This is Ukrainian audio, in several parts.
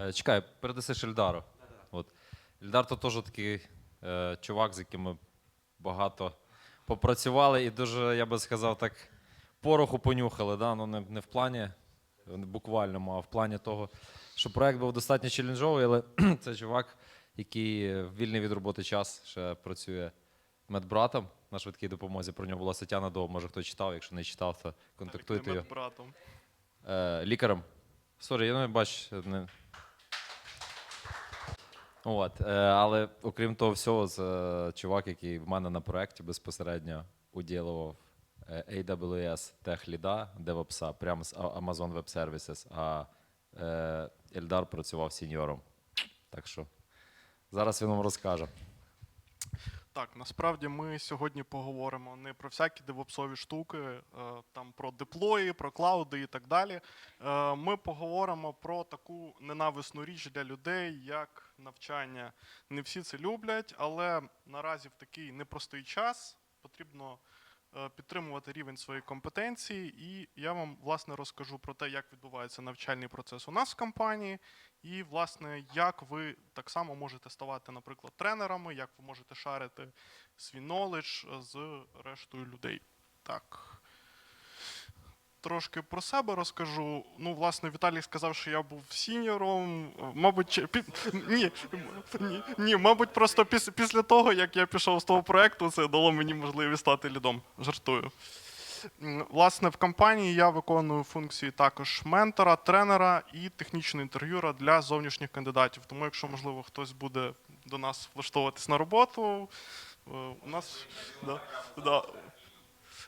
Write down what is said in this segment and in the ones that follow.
Е, Чекай, передасиш Ільдару. От. Ільдар то теж такий е, чувак, з яким ми багато попрацювали і дуже, я би сказав, так пороху понюхали. Да? Ну, не, не в плані буквальному, а в плані того, що проект був достатньо челенджовий, але це чувак, який в вільний від роботи час ще працює медбратом на швидкій допомозі. Про нього була стаття на Дов. Може хто читав, якщо не читав, то контактуйте його. братом. Е, лікарем. Сорі, я не бачу. Не... От, е, але окрім того всього, це е, чувак, який в мене на проєкті безпосередньо уділував е, AWS техліда, DevOps, прямо з А- Amazon Web Services, а е, Ельдар працював сіньором. Так що зараз він вам розкаже. Так, насправді ми сьогодні поговоримо не про всякі девопсові штуки, е, там про деплої, про клауди і так далі. Е, Ми поговоримо про таку ненависну річ для людей, як навчання. Не всі це люблять, але наразі в такий непростий час потрібно підтримувати рівень своєї компетенції. І я вам власне розкажу про те, як відбувається навчальний процес у нас в компанії, і власне як ви так само можете ставати, наприклад, тренерами, як ви можете шарити свій knowledge з рештою людей. Так. Трошки про себе розкажу. Ну, власне, Віталій сказав, що я був сіньором. Мабуть, чи- пі... ні, ні, ні, мабуть, просто піс... після того, як я пішов з того проекту, це дало мені можливість стати лідом. Жартую. Власне, в компанії я виконую функції також ментора, тренера і технічного інтерв'юра для зовнішніх кандидатів. Тому, якщо можливо хтось буде до нас влаштовуватись на роботу, е, у нас да, да,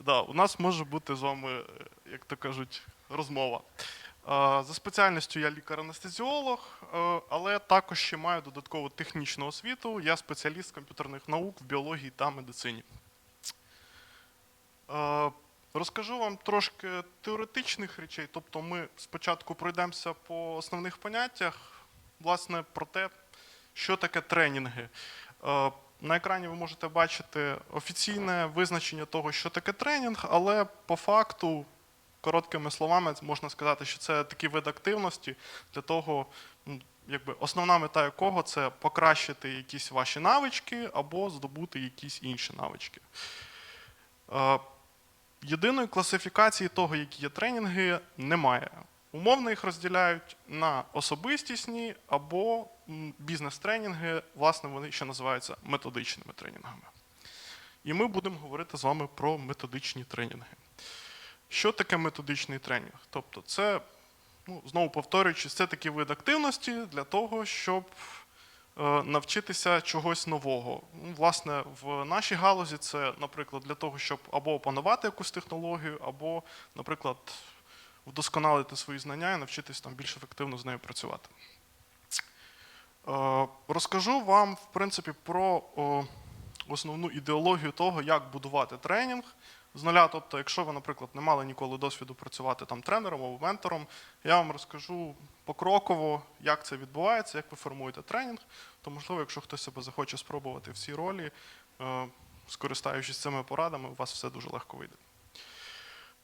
да, у нас може бути з вами, е, як то кажуть, розмова. За спеціальністю я лікар-анестезіолог, е, але також ще маю додаткову технічну освіту. Я спеціаліст комп'ютерних наук в біології та медицині. Е, Розкажу вам трошки теоретичних речей. Тобто, ми спочатку пройдемося по основних поняттях, власне, про те, що таке тренінги. На екрані ви можете бачити офіційне визначення того, що таке тренінг, але по факту, короткими словами, можна сказати, що це такий вид активності для того, якби основна мета якого це покращити якісь ваші навички або здобути якісь інші навички. Е, Єдиної класифікації того, які є тренінги, немає. Умовно їх розділяють на особистісні або бізнес-тренінги, власне, вони ще називаються методичними тренінгами. І ми будемо говорити з вами про методичні тренінги. Що таке методичний тренінг? Тобто, це, ну, знову повторюючи, це такий вид активності для того, щоб е, навчитися чогось нового. Ну, Власне, в нашій галузі це, наприклад, для того, щоб або опанувати якусь технологію, або, наприклад, вдосконалити свої знання і навчитись там більш ефективно з нею працювати. Е, Розкажу вам, в принципі, про основну ідеологію того, як будувати тренінг з нуля. Тобто, якщо ви, наприклад, не мали ніколи досвіду працювати там тренером або ментором, я вам розкажу покроково, як це відбувається, як ви формуєте тренінг. То, можливо, якщо хтось себе захоче спробувати в цій ролі, е, скористаючись цими порадами, у вас все дуже легко вийде.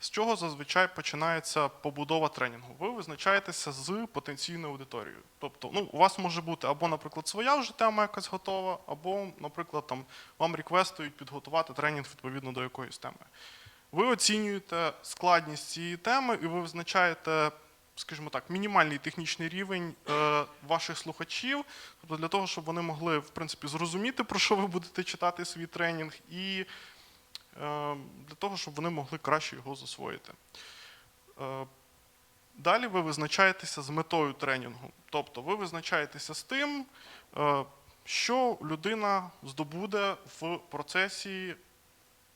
З чого зазвичай починається побудова тренінгу? Ви визначаєтеся з потенційною аудиторією. Тобто, ну, у вас може бути або, наприклад, своя вже тема якась готова, або, наприклад, там, вам реквестують підготувати тренінг відповідно до якоїсь теми. Ви оцінюєте складність цієї теми і ви визначаєте, скажімо так, мінімальний технічний рівень е, ваших слухачів, тобто для того, щоб вони могли в принципі зрозуміти, про що ви будете читати свій тренінг, і для того, щоб вони могли краще його засвоїти. Е, Далі ви визначаєтеся з метою тренінгу. Тобто ви визначаєтеся з тим, е, що людина здобуде в процесі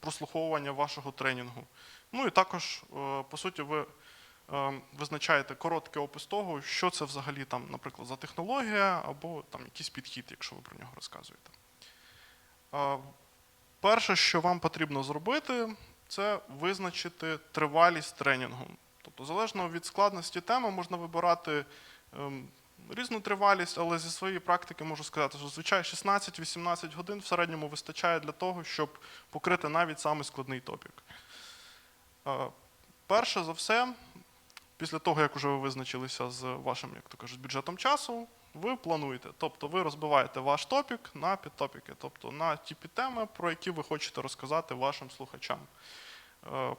прослуховування вашого тренінгу. Ну і також, е, по суті, ви е, визначаєте короткий опис того, що це взагалі там, наприклад, за технологія або там якийсь підхід, якщо ви про нього розказуєте. Перше, що вам потрібно зробити, це визначити тривалість тренінгу. Тобто, залежно від складності теми, можна вибирати ем, різну тривалість, але зі своєї практики можу сказати, що зазвичай 16-18 годин в середньому вистачає для того, щоб покрити навіть самий складний топік. Е, Перше за все, Після того, як вже ви визначилися з вашим, як то кажуть, бюджетом часу, ви плануєте. Тобто ви розбиваєте ваш топік на підтопіки, тобто на ті підтеми, про які ви хочете розказати вашим слухачам. Е,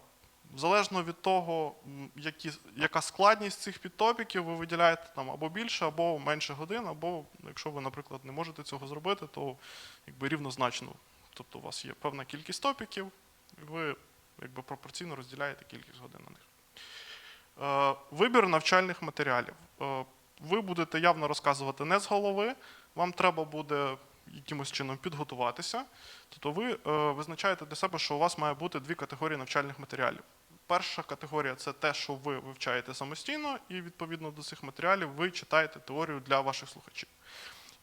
Залежно від того, які, яка складність цих підтопіків, ви виділяєте там або більше, або менше годин, або якщо ви, наприклад, не можете цього зробити, то якби рівнозначно. Тобто у вас є певна кількість топіків, і ви якби пропорційно розділяєте кількість годин на них. Е, Вибір навчальних матеріалів. Ви будете явно розказувати не з голови, вам треба буде якимось чином підготуватися. Тобто ви е, визначаєте для себе, що у вас має бути дві категорії навчальних матеріалів. Перша категорія це те, що ви вивчаєте самостійно, і відповідно до цих матеріалів ви читаєте теорію для ваших слухачів.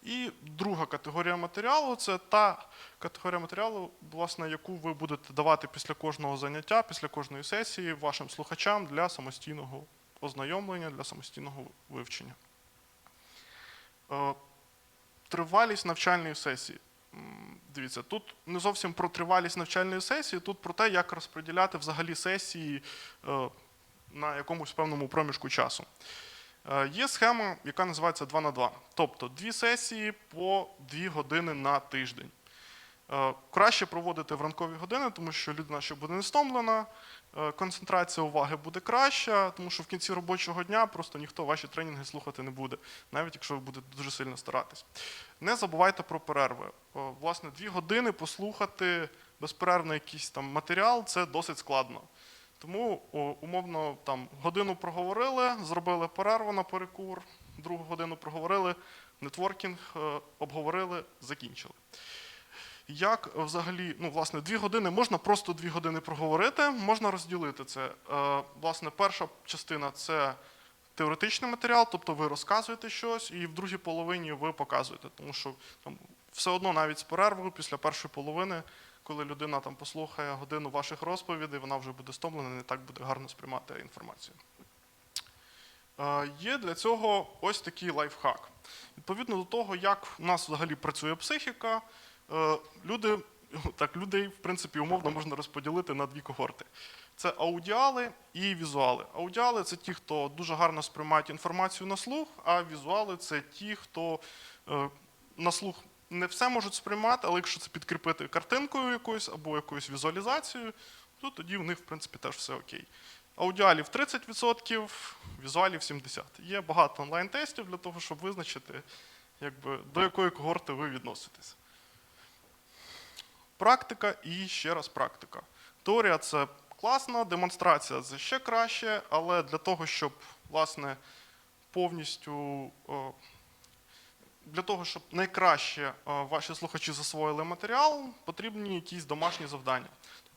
І друга категорія матеріалу це та категорія матеріалу, власне, яку ви будете давати після кожного заняття, після кожної сесії вашим слухачам для самостійного ознайомлення, для самостійного вивчення. Е, Тривалість навчальної сесії. Дивіться, тут не зовсім про тривалість навчальної сесії, тут про те, як розподіляти взагалі сесії е, на якомусь певному проміжку часу. Е, Є схема, яка називається 2 на 2. Тобто дві сесії по 2 години на тиждень. Краще проводити в ранкові години, тому що людина ще буде не стомлена, концентрація уваги буде краща, тому що в кінці робочого дня просто ніхто ваші тренінги слухати не буде, навіть якщо ви будете дуже сильно старатись. Не забувайте про перерви. Власне, дві години послухати безперервно якийсь там матеріал це досить складно. Тому умовно там годину проговорили, зробили перерву на перекур, другу годину проговорили, нетворкінг е, обговорили, закінчили. Як взагалі, ну, власне, дві години можна просто дві години проговорити, можна розділити це. Е, Власне, перша частина це теоретичний матеріал, тобто ви розказуєте щось, і в другій половині ви показуєте. Тому що там, все одно навіть з перервою після першої половини, коли людина там послухає годину ваших розповідей, вона вже буде стомлена, не так буде гарно сприймати інформацію. Е, Є для цього ось такий лайфхак. Відповідно до того, як у нас взагалі працює психіка, люди, так, людей, в принципі, умовно можна розподілити на дві когорти. Це аудіали і візуали. Аудіали це ті, хто дуже гарно сприймають інформацію на слух, а візуали це ті, хто е, на слух не все можуть сприймати, але якщо це підкріпити картинкою якоюсь або якоюсь візуалізацією, то тоді в них, в принципі, теж все окей. Аудіалів 30%, візуалів 70%. Є багато онлайн-тестів для того, щоб визначити, якби, до якої когорти ви відноситесь. Практика і ще раз практика. Теорія це класно, демонстрація це ще краще, але для того, щоб власне повністю для того, щоб найкраще ваші слухачі засвоїли матеріал, потрібні якісь домашні завдання.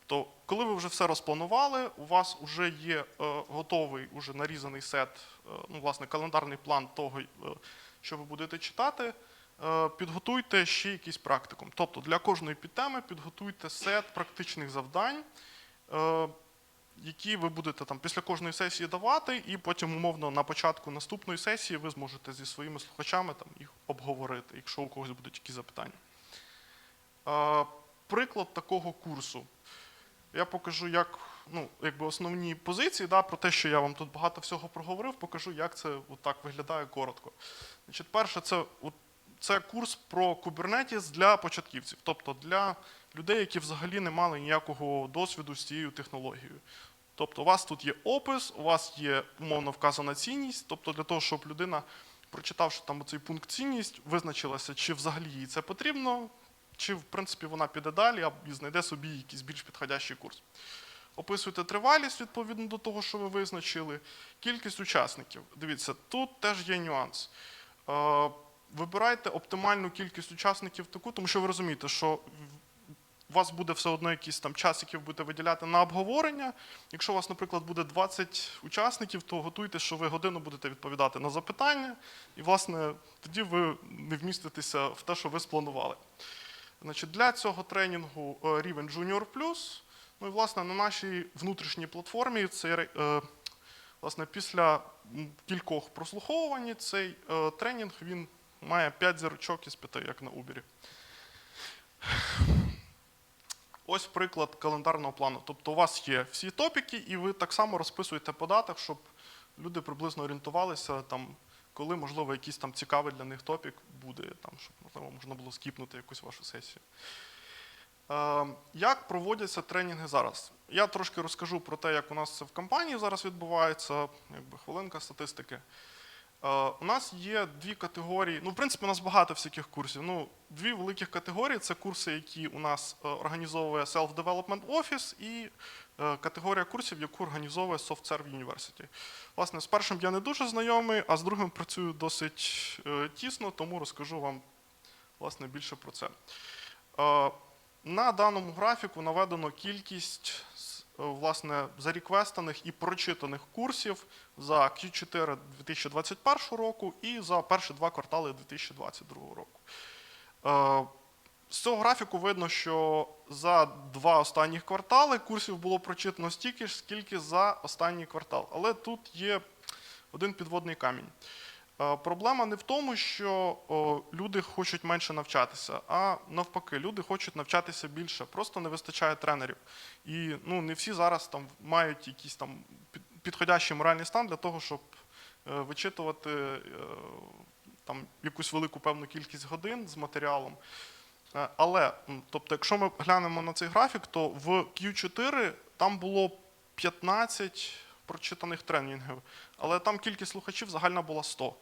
Тобто, коли ви вже все розпланували, у вас вже є е, готовий, уже нарізаний сет, е, ну, власне, календарний план того, е, що ви будете читати, е, підготуйте ще якийсь практикум. Тобто для кожної підтеми підготуйте сет практичних завдань, е, які ви будете там після кожної сесії давати, і потім, умовно, на початку наступної сесії ви зможете зі своїми слухачами там, їх обговорити, якщо у когось будуть якісь запитання. Е, Приклад такого курсу. Я покажу, як ну, якби основні позиції, да, про те, що я вам тут багато всього проговорив, покажу, як це от виглядає коротко. Значить, перше, це, от, це курс про Kubernetes для початківців, тобто для людей, які взагалі не мали ніякого досвіду з цією технологією. Тобто, у вас тут є опис, у вас є умовно вказана цінність, тобто для того, щоб людина, прочитавши там цей пункт цінність, визначилася, чи взагалі їй це потрібно, чи в принципі вона піде далі і знайде собі якийсь більш підходящий курс. Описуйте тривалість відповідно до того, що ви визначили, кількість учасників. Дивіться, тут теж є нюанс. Вибирайте оптимальну кількість учасників таку, тому що ви розумієте, що у вас буде все одно якийсь там час, який ви будете виділяти на обговорення. Якщо у вас, наприклад, буде 20 учасників, то готуйте, що ви годину будете відповідати на запитання, і, власне, тоді ви не вміститеся в те, що ви спланували. Значить, для цього тренінгу е, рівень Junior Plus. Ну і власне на нашій внутрішній платформі цей е, власне після кількох прослуховувань цей е, тренінг він має 5 зірочок із 5, як на Uber. Ось приклад календарного плану. Тобто у вас є всі топіки, і ви так само розписуєте по датах, щоб люди приблизно орієнтувалися, там, коли, можливо, якийсь там цікавий для них топік буде, там, щоб можливо можна було скіпнути якусь вашу сесію. Е, Як проводяться тренінги зараз? Я трошки розкажу про те, як у нас це в компанії зараз відбувається, якби хвилинка статистики. Е, У нас є дві категорії. Ну, в принципі, у нас багато всяких курсів. Ну, дві великих категорії це курси, які у нас е, організовує Self-Development Office, і е, категорія курсів, яку організовує SoftServe University. Власне, з першим я не дуже знайомий, а з другим працюю досить тісно, тому розкажу вам власне більше про це. На даному графіку наведено кількість власне зареквестаних і прочитаних курсів за Q4 2021 року і за перші два квартали 2022 року. Е, З цього графіку видно, що за два останні квартали курсів було прочитано стільки ж, скільки за останній квартал. Але тут є один підводний камінь. Е, Проблема не в тому, що люди хочуть менше навчатися, а навпаки, люди хочуть навчатися більше. Просто не вистачає тренерів. І ну, не всі зараз там мають якийсь там підходящий моральний стан для того, щоб е, вичитувати е, там якусь велику певну кількість годин з матеріалом. Але, тобто, якщо ми глянемо на цей графік, то в Q4 там було 15 прочитаних тренінгів, але там кількість слухачів загальна була 100.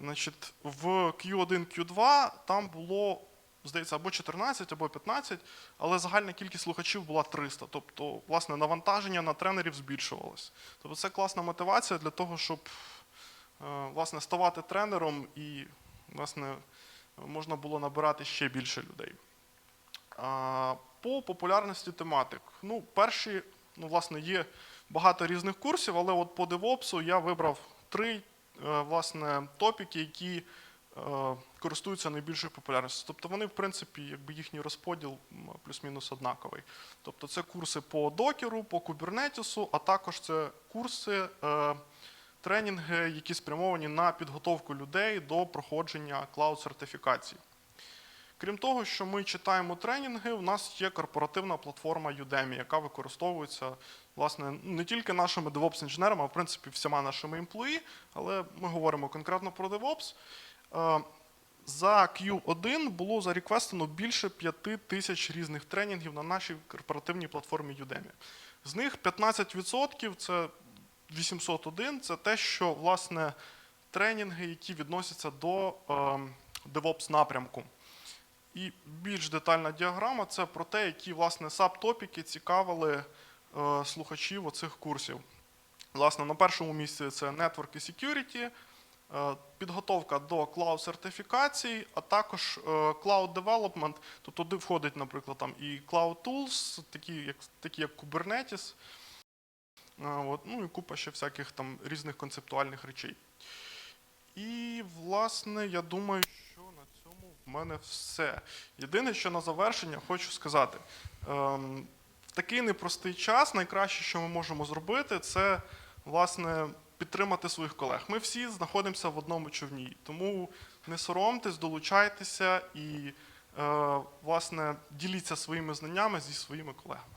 Значить, в Q1, Q2 там було, здається, або 14, або 15, але загальна кількість слухачів була 300. Тобто, власне, навантаження на тренерів збільшувалось. Тобто це класна мотивація для того, щоб е, власне, ставати тренером і власне, можна було набирати ще більше людей. По популярності тематик. Ну, перші, ну, власне, є багато різних курсів, але от по DevOps я вибрав три е, власне, топіки, які е, користуються найбільшою популярністю. Тобто вони, в принципі, якби їхній розподіл плюс-мінус однаковий. Тобто це курси по докеру, по кубернетісу, а також це курси, е, тренінги, які спрямовані на підготовку людей до проходження клауд-сертифікації. Крім того, що ми читаємо тренінги, у нас є корпоративна платформа Udemy, яка використовується власне не тільки нашими DevOps-інженерами, а в принципі всіма нашими емплої, але ми говоримо конкретно про DevOps. Е, За Q1 було зареквестено більше 5 тисяч різних тренінгів на нашій корпоративній платформі Udemy. З них 15% це 801, це те, що власне тренінги, які відносяться до ем, DevOps напрямку. І більш детальна діаграма це про те, які власне сабтопіки цікавили е, слухачів оцих курсів. Власне, на першому місці це Network і Security, е, підготовка до клауд сертифікацій, а також е, Cloud Development. То туди входить, наприклад, там і Cloud Tools, такі як, такі як Kubernetes, е, от, ну і купа ще всяких там різних концептуальних речей. І, власне, я думаю, що на цьому в мене все. Єдине, що на завершення хочу сказати. Такий непростий час найкраще, що ми можемо зробити, це власне підтримати своїх колег. Ми всі знаходимося в одному човні, тому не соромтесь, долучайтеся і е, власне діліться своїми знаннями зі своїми колегами.